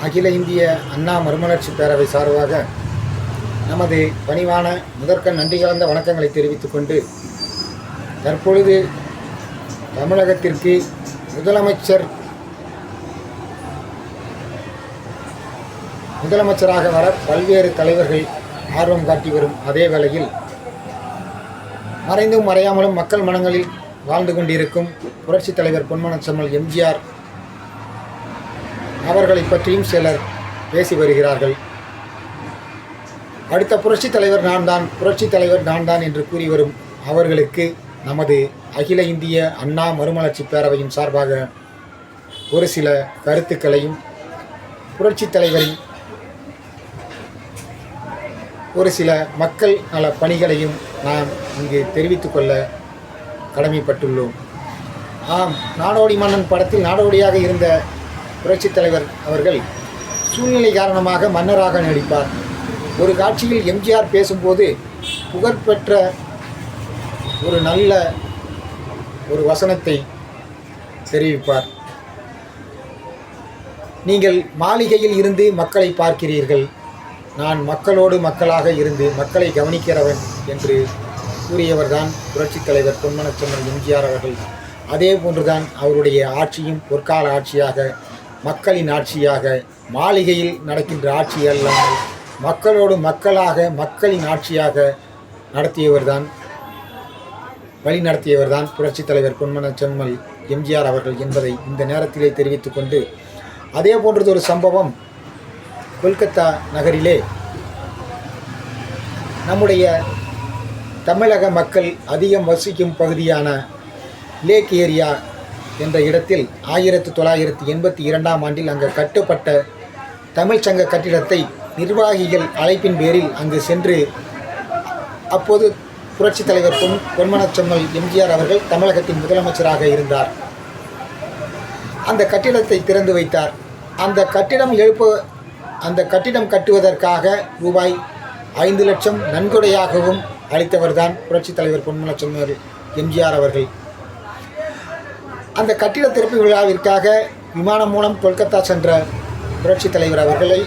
அகில இந்திய அண்ணா மறுமலர்ச்சி பேரவை சார்பாக நமது பணிவான முதற்க நன்றி கலந்த வணக்கங்களை தெரிவித்துக் கொண்டு தற்பொழுது தமிழகத்திற்கு முதலமைச்சர் முதலமைச்சராக வர பல்வேறு தலைவர்கள் ஆர்வம் காட்டி வரும் அதே வேளையில் மறைந்தும் மறையாமலும் மக்கள் மனங்களில் வாழ்ந்து கொண்டிருக்கும் புரட்சித் தலைவர் பொன்மனச்சம்மல் எம்ஜிஆர் அவர்களை பற்றியும் சிலர் பேசி வருகிறார்கள். அடுத்த புரட்சித் தலைவர் நான் தான் புரட்சித் தலைவர் நான் தான் என்று கூறி வரும் அவர்களுக்கு நமது அகில இந்திய அண்ணா மறுமலர்ச்சி பேரவையின் சார்பாக ஒரு சில கருத்துக்களையும் புரட்சித் தலைவரின் ஒரு சில மக்கள் நல பணிகளையும் நாம் இங்கு தெரிவித்துக் கொள்ள கடமைப்பட்டுள்ளோம். ஆம் நாடோடி மன்னன் படத்தில் நாடோடியாக இருந்த புரட்சித் தலைவர் அவர்கள் சூழ்நிலை காரணமாக மன்னராக நடிப்பார். ஒரு காட்சியில் எம்ஜிஆர் பேசும்போது புகழ்பெற்ற ஒரு நல்ல ஒரு வசனத்தை தெரிவிப்பார். நீங்கள் மாளிகையில் இருந்து மக்களை பார்க்கிறீர்கள். நான் மக்களோடு மக்களாக இருந்து மக்களை கவனிக்கிறவன் என்று கூறியவர்தான் புரட்சித் தலைவர் பொன்மனச்செம்மல் எம்ஜிஆர் அவர்கள். அதே போன்றுதான் அவருடைய ஆட்சியும் பொற்கால ஆட்சியாக மக்களின் ஆட்சியாக மாளிகையில் நடக்கின்ற ஆட்சி அல்லாமல் மக்களோடு மக்களாக மக்களின் ஆட்சியாக நடத்தியவர்தான் வழி நடத்தியவர்தான் புரட்சித் தலைவர் பொன்மனச்செம்மல் எம்ஜிஆர் அவர்கள் என்பதை இந்த நேரத்திலே தெரிவித்து கொண்டு அதே போன்றது ஒரு சம்பவம் கொல்கத்தா நகரிலே நம்முடைய தமிழக மக்கள் அதிகம் வசிக்கும் பகுதியான லேக் ஏரியா என்ற இடத்தில் ஆயிரத்தி தொள்ளாயிரத்தி எண்பத்தி இரண்டாம் ஆண்டில் அங்கு கட்டப்பட்ட தமிழ்ச்சங்க கட்டிடத்தை நிர்வாகிகள் அழைப்பின் பேரில் அங்கு சென்று அப்போது புரட்சித் தலைவர் பொன் பொன்மனச்செம்மல் எம்ஜிஆர் அவர்கள் தமிழகத்தின் முதலமைச்சராக இருந்தார். அந்த கட்டிடத்தை திறந்து வைத்தார். அந்த கட்டிடம் எழுப்ப அந்த கட்டிடம் கட்டுவதற்காக ரூபாய் ஐந்து லட்சம் நன்கொடையாகவும் அளித்தவர்தான் புரட்சித் தலைவர் பொன்மனச்செம்மல் எம்ஜிஆர் அவர்கள். அந்த கட்டிட திறப்பு விழாவிற்காக விமானம் மூலம் கொல்கத்தா சென்ற புரட்சித் தலைவர் அவர்களை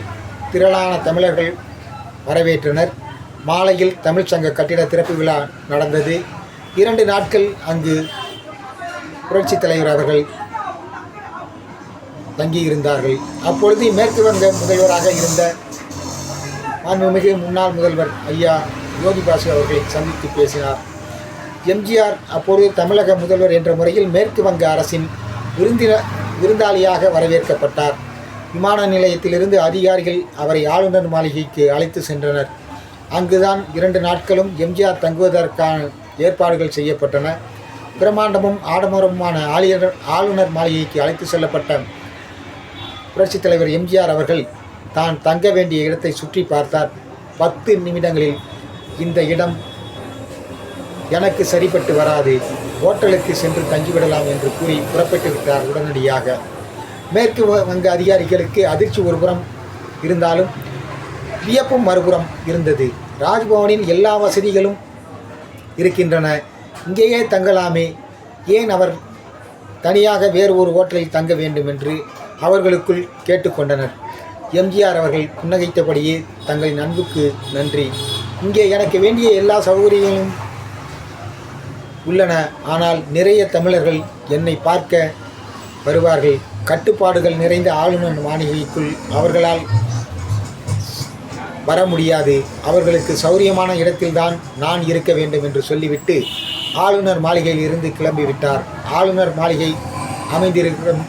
திரளான தமிழர்கள் வரவேற்றனர். மாலையில் தமிழ்ச்சங்க கட்டிட திறப்பு விழா நடந்தது. இரண்டு நாட்கள் அங்கு புரட்சித் தலைவர் அவர்கள் தங்கியிருந்தார்கள். அப்பொழுது மேற்கு வங்க முதல்வராக இருந்த மாண்புமிகு முன்னாள் முதல்வர் ஐயா யோகி பாசு அவர்களை சந்தித்து பேசினார். எம்ஜிஆர் அப்போது தமிழக முதல்வர் என்ற முறையில் மேற்கு வங்க அரசின் விருந்தின விருந்தாளியாக வரவேற்கப்பட்டார். விமான நிலையத்திலிருந்து அதிகாரிகள் அவரை ஆளுநர் மாளிகைக்கு அழைத்து சென்றனர். அங்குதான் இரண்டு நாட்களும் எம்ஜிஆர் தங்குவதற்கான ஏற்பாடுகள் செய்யப்பட்டன. பிரம்மாண்டமும் ஆடம்பரமுமான ஆளுநர் ஆளுநர் மாளிகைக்கு அழைத்து செல்லப்பட்ட புரட்சித் தலைவர் எம்ஜிஆர் அவர்கள் தான் தங்க வேண்டிய இடத்தை சுற்றி பார்த்தார். பத்து நிமிடங்களில் இந்த இடம் எனக்கு சரிப்பட்டு வராது. ஹோட்டலுக்கு சென்று தங்கிவிடலாம் என்று கூறி புறப்பட்டு விட்டார் உடனடியாக. மேற்கு வங்க அதிகாரிகளுக்கு அதிர்ச்சி ஒருபுறம் இருந்தாலும் வியப்பும் மறுபுறம் இருந்தது. ராஜ்பவனின் எல்லா வசதிகளும் இருக்கின்றன. இங்கேயே தங்கலாமே. ஏன் அவர் தனியாக வேறு ஒரு ஹோட்டலில் தங்க வேண்டும் என்று அவர்களுக்குள் கேட்டுக்கொண்டனர். எம்ஜிஆர் அவர்கள் புன்னகைத்தபடியே தங்களின் அன்புக்கு நன்றி. இங்கே எனக்கு வேண்டிய எல்லா சௌகரியங்களும் உள்ளன. ஆனால் நிறைய தமிழர்கள் என்னை பார்க்க வருவார்கள். கட்டுப்பாடுகள் நிறைந்த ஆளுநர் மாளிகைக்குள் அவர்களால் வர முடியாது. அவர்களுக்கு சௌரியமான இடத்தில்தான் நான் இருக்க வேண்டும் என்று சொல்லிவிட்டு ஆளுநர் மாளிகையில் இருந்து கிளம்பிவிட்டார் ஆளுநர் மாளிகை அமைந்திருக்கும்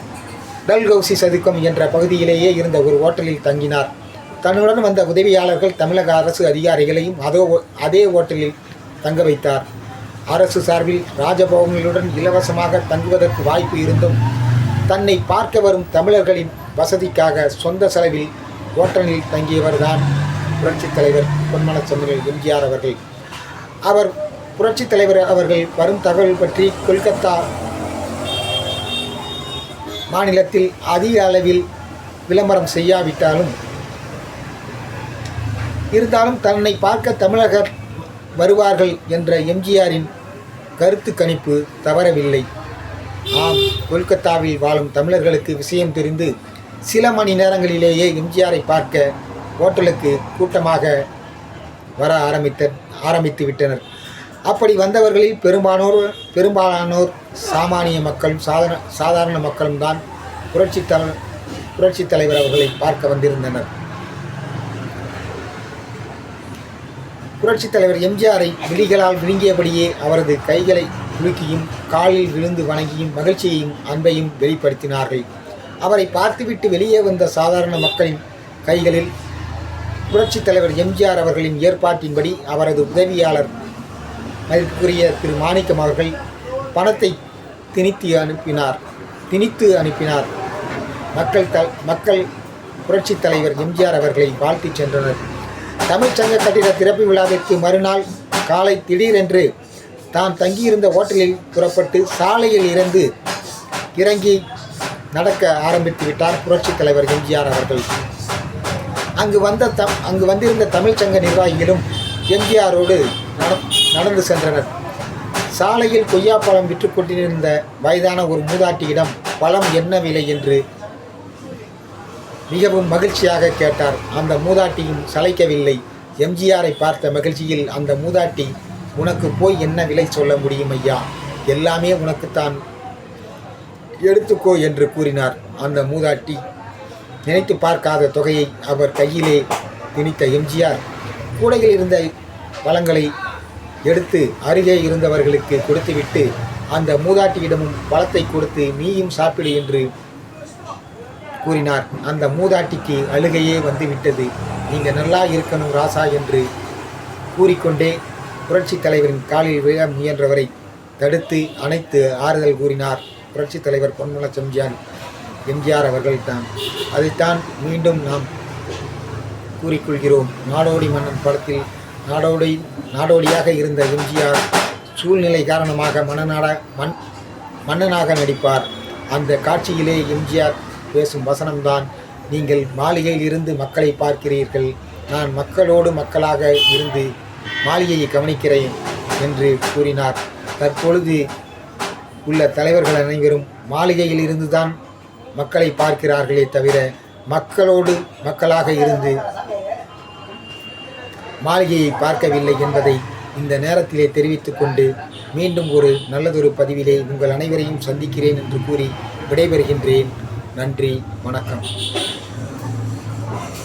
டல்கௌசி சதுக்கம் என்ற பகுதியிலேயே இருந்த ஒரு ஹோட்டலில் தங்கினார். தன்னுடன் வந்த உதவியாளர்கள் தமிழக அரசு அதிகாரிகளையும் அதோ அதே ஓட்டலில் தங்க வைத்தார். அரசு சார்பில் ராஜபவன்களுடன் இலவசமாக தங்குவதற்கு வாய்ப்பு இருந்தும் தன்னை பார்க்க வரும் தமிழர்களின் வசதிக்காக சொந்த செலவில் ஹோட்டலில் தங்கியவர்தான் புரட்சித் தலைவர் பொன்மனச்சந்திரன் எம்ஜிஆர் அவர்கள். அவர் புரட்சித் தலைவர் அவர்கள் வரும் தகவல் பற்றி கொல்கத்தா மாநிலத்தில் அதிக அளவில் விளம்பரம் செய்யாவிட்டாலும் இருந்தாலும் தன்னை பார்க்க தமிழகர் வருவார்கள் என்ற எம்ஜிஆரின் கருத்து கணிப்பு தவறவில்லை. ஆம் கொல்கத்தாவில் வாழும் தமிழர்களுக்கு விஷயம் தெரிந்து சில மணி நேரங்களிலேயே எம்ஜிஆரை பார்க்க ஹோட்டலுக்கு கூட்டமாக வர ஆரம்பித்த ஆரம்பித்து விட்டனர். அப்படி வந்தவர்களில் பெரும்பானோர் பெரும்பாலானோர் சாமானிய மக்களும் சாதாரண சாதாரண மக்களும் தான் புரட்சி தல புரட்சித் தலைவர் அவர்களை பார்க்க வந்திருந்தனர். புரட்சித் தலைவர் எம்ஜிஆரை விழிகளால் விழுங்கியபடியே அவரது கைகளை குலுக்கியும் காலில் விழுந்து வணங்கியும் மகிழ்ச்சியையும் அன்பையும் வெளிப்படுத்தினார்கள். அவரை பார்த்துவிட்டு வெளியே வந்த சாதாரண மக்களின் கைகளில் புரட்சித் தலைவர் எம்ஜிஆர் அவர்களின் ஏற்பாட்டின்படி அவரது உதவியாளர் மதிப்புக்குரிய திரு. மாணிக்கம் அவர்கள் பணத்தை திணித்து அனுப்பினார். திணித்து அனுப்பினார். மக்கள் த மக்கள் புரட்சித் தலைவர் எம்ஜிஆர் அவர்களை வாழ்த்திச் சென்றனர். தமிழ்ச்சங்க கட்டிட திறப்பு விழாவிற்கு மறுநாள் காலை திடீரென்று தான் தங்கியிருந்த ஹோட்டலில் புறப்பட்டு சாலையில் இருந்து இறங்கி நடக்க ஆரம்பித்து விட்டார் புரட்சித் தலைவர் எம்ஜிஆர் அவர்கள். அங்கு வந்த தம் அங்கு வந்திருந்த தமிழ்ச்சங்க நிர்வாகிகளும் எம்ஜிஆரோடு நட நடந்து சென்றனர். சாலையில் கொய்யாப்பழம் விற்று கொண்டிருந்த வயதான ஒரு மூதாட்டியிடம் பழம் என்ன விலை என்று மிகவும் மகிழ்ச்சியாக கேட்டார். அந்த மூதாட்டியும் சளைக்கவில்லை. எம்ஜிஆரை பார்த்த மகிழ்ச்சியில் அந்த மூதாட்டி உனக்கு போய் என்ன விலை சொல்ல முடியும் ஐயா? எல்லாமே உனக்குத்தான். எடுத்துக்கோ என்று கூறினார். அந்த மூதாட்டி நினைத்து பார்க்காத தொகையை அவர் கையிலே திணித்த எம்ஜிஆர் கூடையில் இருந்த பழங்களை எடுத்து அருகே இருந்தவர்களுக்கு கொடுத்துவிட்டு அந்த மூதாட்டியிடமும் பழத்தை கொடுத்து நீயும் சாப்பிடு என்று கூறினார். அந்த மூதாட்டிக்கு அழுகையே வந்துவிட்டது. நீங்க நல்லா இருக்கணும் ராசா என்று கூறிக்கொண்டே புரட்சித் தலைவரின் காலில் விழ முயன்றவரை தடுத்து அணைத்து ஆறுதல் கூறினார் புரட்சித் தலைவர் பொன்மல செம்ஜியான் எம்ஜிஆர் அவர்கள்தான். அதைத்தான் மீண்டும் நாம் கூறிக்கொள்கிறோம். நாடோடி மன்னன் படத்தில் நாடோடி நாடோடியாக இருந்த எம்ஜிஆர் சூழ்நிலை காரணமாக மன்னனாட மண் மன்னனாக நடிப்பார். அந்த காட்சியிலே எம்ஜிஆர் பேசும் வசனம்தான். நீங்கள் மாளிகையில் இருந்து மக்களை பார்க்கிறீர்கள். நான் மக்களோடு மக்களாக இருந்து மாளிகையை கவனிக்கிறேன் என்று கூறினார். தற்பொழுது உள்ள தலைவர்கள் அனைவரும் மாளிகையில் இருந்துதான் மக்களை பார்க்கிறார்களே தவிர மக்களோடு மக்களாக இருந்து மாளிகையை பார்க்கவில்லை என்பதை இந்த நேரத்திலே தெரிவித்துக்கொண்டு மீண்டும் ஒரு நல்லதொரு பதிவிலே உங்கள் அனைவரையும் சந்திக்கிறேன் என்று கூறி விடைபெறுகின்றேன். நன்றி வணக்கம்.